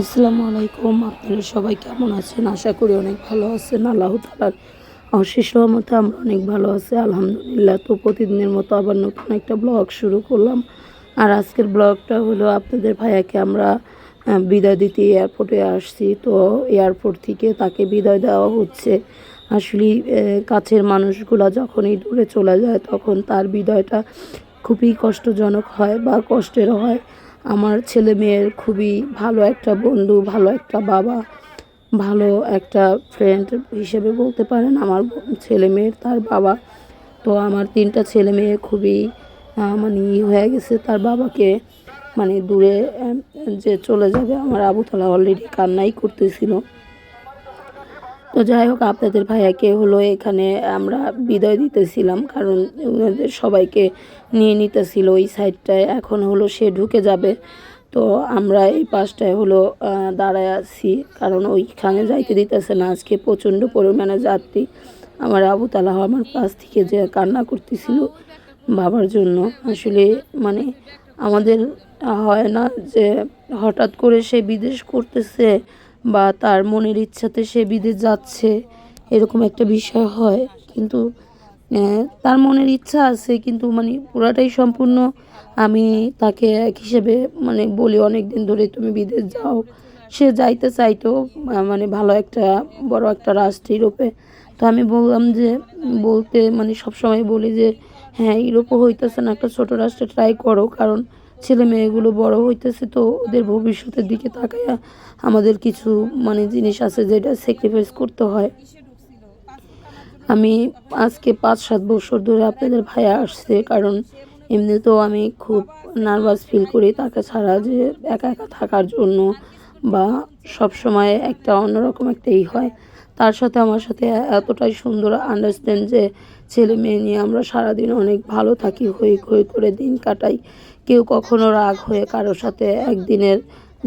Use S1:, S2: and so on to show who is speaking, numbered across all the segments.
S1: আসসালামু আলাইকুম, আপনারা সবাই কেমন আছেন? আশা করি অনেক ভালো আছেন। আল্লাহ তালার অশেষ রহমতে আমরা অনেক ভালো আছি, আলহামদুলিল্লাহ। তো প্রতিদিনের মতো আবার নতুন একটা ব্লগ শুরু করলাম। আর আজকের ব্লগটা হলো আপনাদের ভাইয়াকে আমরা বিদায় দিতে এয়ারপোর্টে আসছি। তো এয়ারপোর্ট থেকে তাকে বিদায় দেওয়া হচ্ছে। আসলে কাছের মানুষগুলা যখনই দূরে চলে যায়, তখন তার বিদায়টা খুবই কষ্টজনক হয় বা কষ্টের হয়। আমার ছেলে মেয়ের খুবই ভালো একটা বন্ধু, ভালো একটা বাবা, ভালো একটা ফ্রেন্ড হিসেবে বলতে পারেন আমার ছেলে মেয়ের তার বাবা। তো আমার তিনটা ছেলে মেয়ে খুবই মানে ই হয়ে গেছে। তার বাবাকে মানে দূরে যে চলে যাবে, আমার আবুতলা অলরেডি কান্নাই করতেছিল। তো যাই হোক, আপনাদের ভাইয়াকে হলো এখানে আমরা বিদায় দিতেছিলাম, কারণ ওনাদের সবাইকে নিয়ে নিতেছিল ওই সাইডটায় এখন হলো সে ঢুকে যাবে। তো আমরা এই পাশটায় হলো দাঁড়ায় আছি, কারণ ওইখানে যাইতে দিতেছে না। আজকে প্রচণ্ড পরিমাণে যাত্রী। আমার আবু তালাহ আমার পাশ থেকে যে কান্না করতেছিল বাবার জন্য, আসলে মানে আমাদের হয় না যে হঠাৎ করে সে বিদেশ করতেছে বা তার মনের ইচ্ছাতে সে বিদেশ যাচ্ছে, এরকম একটা বিষয় হয়। কিন্তু তার মনের ইচ্ছা আছে, কিন্তু মানে পুরাটাই সম্পূর্ণ আমি তাকে এক হিসেবে মানে বলি অনেক দিন ধরে তুমি বিদেশ যাও। সে যাইতে চাইতো মানে ভালো একটা, বড় একটা রাষ্ট্র ইউরোপে। তো আমি বললাম যে, বলতে মানে সবসময় বলি যে হ্যাঁ ইউরোপও হইতেছে না, একটা ছোটো রাষ্ট্রে ট্রাই করো। কারণ ছেলে মেয়েগুলো বড় হইতেছে তো ওদের ভবিষ্যতের দিকে তাকায়া আমাদের কিছু মানে জিনিস আছে যেটা স্যাক্রিফাইস করতে হয়। আমি আজকে পাঁচ সাত বছর ধরে আপনাদের ভাইয়া আসছে, কারণ এমনিতেও আমি খুব নার্ভাস ফিল করি তাকে ছাড়া যে একা একা থাকার জন্য বা সব সময় একটা অন্যরকম একটা ই হয়। তার সাথে আমার সাথে এতটাই সুন্দর আন্ডারস্ট্যান্ড যে ছেলে মেয়ে নিয়ে আমরা সারাদিন অনেক ভালো থাকি, হই হই করে দিন কাটাই। কেউ কখনো রাগ হয়ে কারোর সাথে একদিনের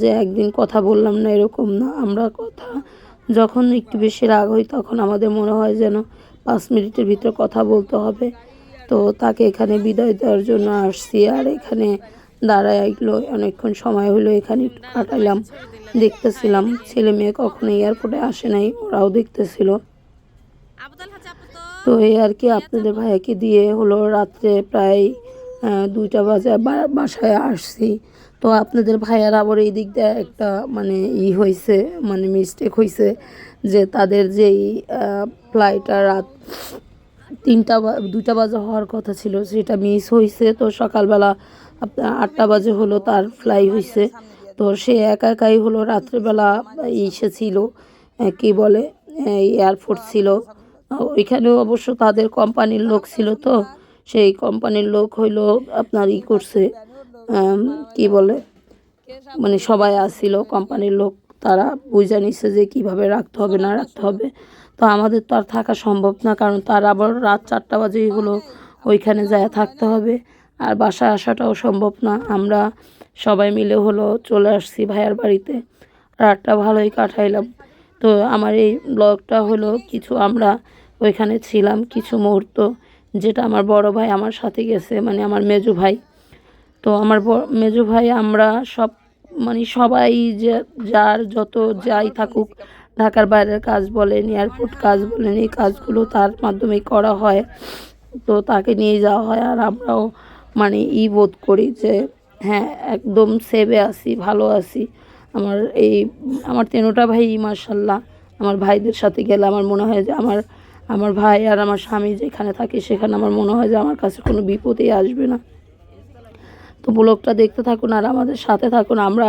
S1: যে একদিন কথা বললাম না এরকম না, আমরা কথা যখন একটু বেশি রাগ হই তখন আমাদের মনে হয় যেন পাঁচ মিনিটের ভিতরে কথা বলতে হবে। তো তাকে এখানে বিদায় দেওয়ার জন্য আসছি আর এখানে দাঁড়ায় এগুলো অনেকক্ষণ সময় হলো এখানে একটু কাটাইলাম। দেখতেছিলাম ছেলে মেয়ে কখনো এয়ারপোর্টে আসে নাই, ওরাও দেখতেছিল।
S2: তো
S1: এই আর কি আপনাদের ভাইয়াকে দিয়ে হলো রাত্রে প্রায় দুইটা বাজে বাসায় আসছি। তো আপনাদের ভাইয়ার আবার এই দিক দিয়ে একটা মানে ই হয়েছে মানে মিস্টেক হয়েছে যে তাদের যেই ফ্লাইটটা রাত তিনটা দুইটা বাজে হওয়ার কথা ছিল, সেটা মিস হয়েছে তো সকালবেলা আটটা বাজে হলো তার ফ্লাই হয়েছে তো সে একা একাই হলো রাত্রেবেলা ইসে ছিল আহ, কি বলে এয়ারফোর্স ছিল। ওইখানেও অবশ্য তাদের কোম্পানির লোক ছিল তো সেই কোম্পানির লোক হইল আপনার ই করছে কি বলে মানে সবাই আসছিল কোম্পানির লোক তারা বুঝে নিচ্ছে যে কীভাবে রাখতে হবে না রাখতে হবে। তো আমাদের তো আর থাকা সম্ভব না কারণ তার আবার রাত চারটা বাজেই হলো ওইখানে যায় থাকতে হবে। আর বাসায় আসাটাও সম্ভব না। আমরা সবাই মিলে হলো চলে আসছি ভাইয়ার বাড়িতে। রাতটা ভালোই কাটাইলাম। তো আমার এই ব্লগটা হলো কিছু আমরা ওইখানে ছিলাম কিছু মুহূর্ত, যেটা আমার বড় ভাই আমার সাথে গেছে মানে আমার মেজু ভাই। তো আমার মেজু ভাই আমরা সব মানে সবাই যে, যার যত যাই থাকুক, ঢাকার বাইরের কাজ বলেন, এয়ারপোর্ট কাজ বলেন, এই কাজগুলো তার মাধ্যমেই করা হয়। তো তাকে নিয়ে যাওয়া হয় আর আমরাও মানে ই বোধ করি যে হ্যাঁ একদম সেভে আছি, ভালো আছি। আমার এই, আমার তেনোটা ভাই মার্শাল্লাহ আমার ভাইদের সাথে গেলে আমার মনে হয় যে আমার আমার ভাই আর আমার স্বামী যেখানে থাকে সেখানে আমার মনে হয় যে আমার কাছে কোনো বিপদেই আসবে না। তো ব্লগটা দেখতে থাকুন আর আমাদের সাথে থাকুন। আমরা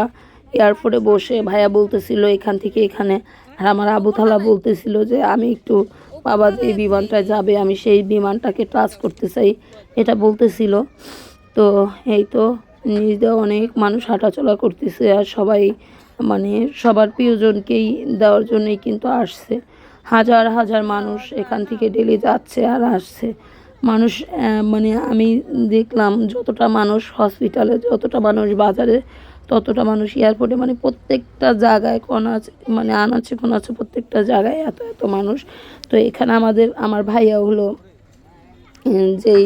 S1: এয়ারপোর্টে বসে ভাইয়া বলতেছিল এখান থেকে এখানে, আর আমার আবু থালা বলতেছিল যে আমি একটু বাবা যে বিমানটায় যাবে, আমি সেই বিমানটাকে টাচ করতে চাই, এটা বলতেছিল। তো এই তো নিজ অনেক মানুষ হাঁটাচলা করতেছে আর সবাই মানে সবার প্রিয়জনকেই দেওয়ার জন্যই কিন্তু আসছে। হাজার হাজার মানুষ এখান থেকে ডেলি যাচ্ছে আর আসছে। মানুষ মানে আমি দেখলাম যতটা মানুষ হসপিটালে যতটা মানুষ বাজারে ততটা মানুষ এয়ারপোর্টে মানে প্রত্যেকটা জায়গায় কোন আছে মানে আনাচে কোন আছে, প্রত্যেকটা জায়গায় এত এত মানুষ। তো এখানে আমাদের, আমার ভাইয়া হলো যেই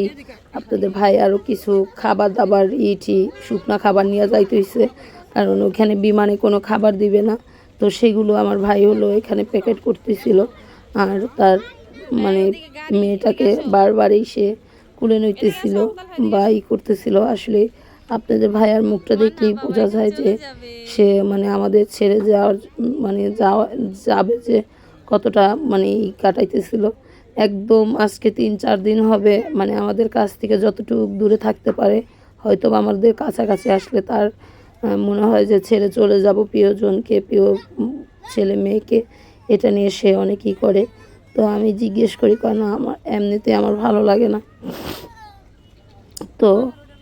S1: আপনাদের ভাই আরও কিছু খাবার দাবার ইটি, শুকনা খাবার নিয়ে যাইতে হয়েছে কারণ ওখানে বিমানে কোনো খাবার দিবে না। তো সেগুলো আমার ভাই হলো এখানে প্যাকেট করতেছিল। আর তার মানে মেয়েটাকে বারবারই সে কুলে নিতেছিল বা ই করতেছিল। আসলে আপনাদের ভাইয়ার মুখটা দেখলেই বোঝা যায় যে সে মানে আমাদের ছেড়ে যাওয়ার মানে যাওয়া যাবে যে কতটা মানে ই কাটাইতেছিল। একদম আজকে তিন চার দিন হবে মানে আমাদের কাছ থেকে যতটুকু দূরে থাকতে পারে হয়তো আমাদের কাছাকাছি আসলে তার মনে হয় যে ছেড়ে চলে যাব প্রিয়জনকে প্রিয় ছেলে মেয়েকে এটা নিয়ে সে অনেকই করে। তো আমি জিজ্ঞেস করি কেন আমার এমনিতে আমার ভালো লাগে না। তো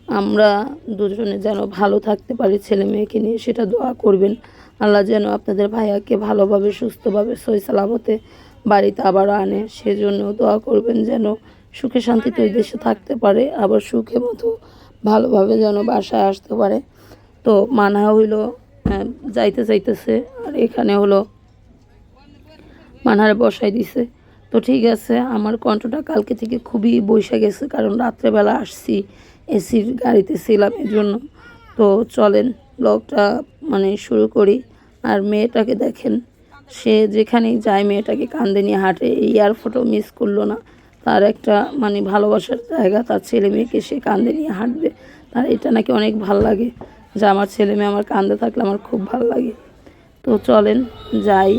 S1: আমরা দুজনে যেন ভালো থাকতে পারি ছেলে মেয়েকে নিয়ে সেটা দোয়া করবেন। আল্লাহ যেন আপনাদের ভাইয়াকে ভালোভাবে সুস্থভাবে সই সালামতে বাড়িতে আবার আনে। সেজন্য দোয়া করবেন যেন সুখে শান্তিতে ওই দেশে থাকতে পারে আবার সুখে মতো ভালোভাবে যেন বাসায় আসতে পারে। তো মানা হইল আহ, যাইতে চাইতেছে আর এখানে হলো মানহারে বসাই দিছে। তো ঠিক আছে আমার কণ্ঠটা কালকে থেকে খুবই বৈশা গেছে কারণ রাত্রেবেলা আসছি। এসির গাড়িতে ছিলাম এর জন্য। তো চলেন, ব্লগটা মানে শুরু করি। আর মেয়েটাকে দেখেন, সে যেখানেই যায় মেয়েটাকে কান্দে নিয়ে হাঁটে। এই এয়ারফোটো মিস করল না। তার একটা মানে ভালোবাসার জায়গা, তার ছেলে মেয়েকে সে কান্দে নিয়ে হাঁটবে। তার এটা নাকি অনেক ভালো লাগে যে আমার ছেলে মেয়ে আমার কান্দে থাকলে আমার খুব ভালো লাগে। তো চলেন, যাই।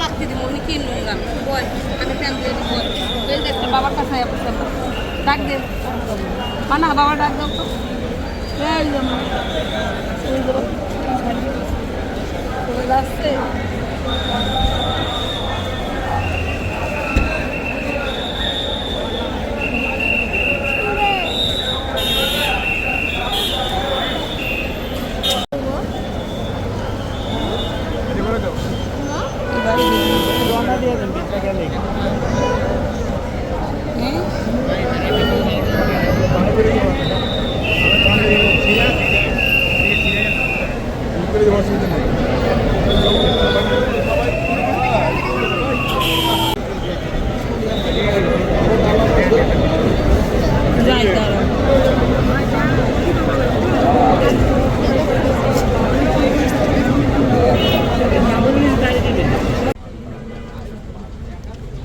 S2: লাগতে দিব উনি কি নোংরা বয় আমি ফ্যামিলি যে একটা বাবার কাছে আমরা। ডাক দে মানা বাবা ডাক দাও তো এই যে মা। এই যে। চলে যাচ্ছে। হ্যাঁ? যাই দাঁড়াও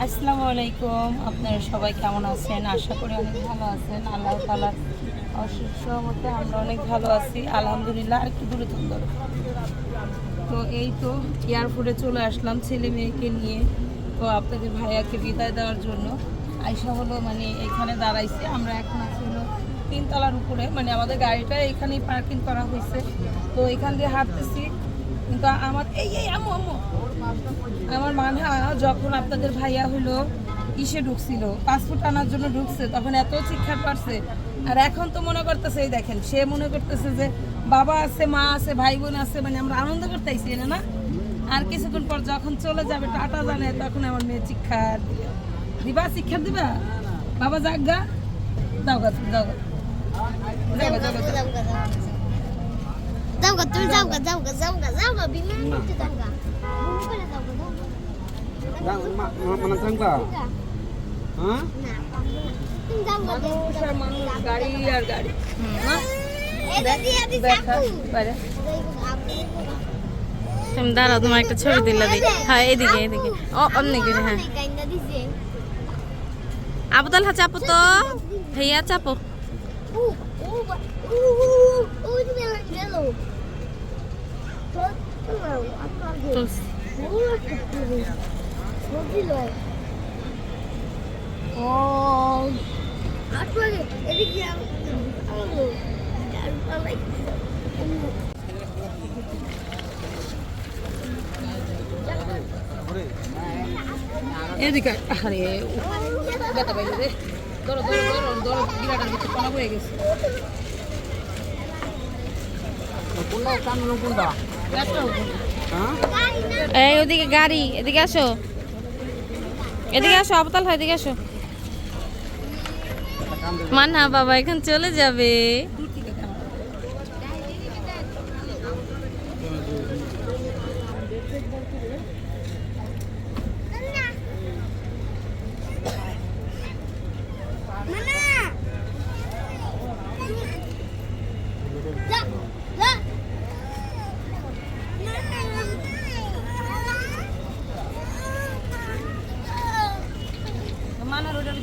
S1: আসসালামু আলাইকুম। আপনারা সবাই কেমন আছেন? আশা করি অনেক ভালো আছেন। আল্লাহ তালার অশেষ সহমতে আমরা অনেক ভালো আছি। আলহামদুলিল্লাহ আর একটু দূরে থাকতে তো এই তো এয়ারপোর্টে চলে আসলাম ছেলে মেয়েকে নিয়ে। তো আপনাদের ভাইয়াকে বিদায় দেওয়ার জন্য। আইসা হলো মানে এখানে দাঁড়াইছে। আমরা এখন আছি হলো তিনতলার উপরে। মানে আমাদের গাড়িটা এখানেই পার্কিং করা হয়েছে। তো এখান দিয়ে হাঁটতেছি। কিন্তু আমার এই এই আম্মু আম্মু আমার মানহা যখন আপনাদের ভাইয়া হলো, ইসে ঢুকছিল পাসপোর্ট আনার জন্য ঢুকছে, তখন এত চিৎকার পারছে। আর এখন তো মনে করতেছে, এই দেখেন, সে মনে করতেছে যে বাবা আছে, মা আছে, ভাই বোন আছে মানে আমরা আনন্দ করতেছি না না? আর কিছুক্ষণ পর যখন চলে যাবে টাটা জানে, তখন আমার মেয়ে চিৎকার দিবে। চিৎকার দিবা? বাবা যাক গা। যাও গা তুমি যাও গা যাও গা, যাও গা, যাও গা।
S3: বিমান করতে করে zawga, zawga.
S4: mana sangka
S3: তুমি zawga দে।
S1: মানুষ গাড়ি আর গাড়ি
S3: আপু।
S2: তুমি দাঁড়াও তোমার একটা ছবি দিলে দিই হ্যাঁ এদিকে এদিকে ও অমনি করে হ্যাঁ হা চাপো তো ভাইয়া চাপো
S3: গে- এদিকে। আর
S1: ব্যথা পাইলে রে। ধরো ধরো ধরো ধরো বিরাটার ভিতরে কণা হয়ে গেছে।
S4: Punda kan
S2: এই ওদিকে গাড়ি, এদিকে আসো। এদিকে আসো আবতাল হয় এদিকে আসো। মানা বাবা এখন চলে যাবে
S3: মানা যা যা
S2: মানা রোডের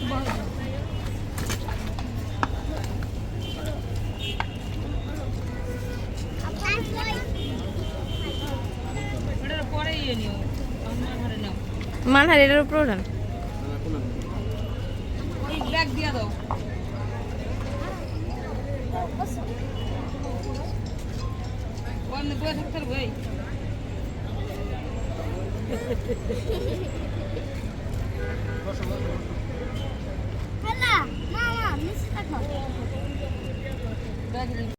S2: পরে ইয়ে নিও মানহার এটার উপর ওঠান ওই ব্যাগ দিয়ে দাও ওখানে বয়ে থাকতে পারব এই
S3: হ্যালো মামা
S2: ব্যাগ নিয়ে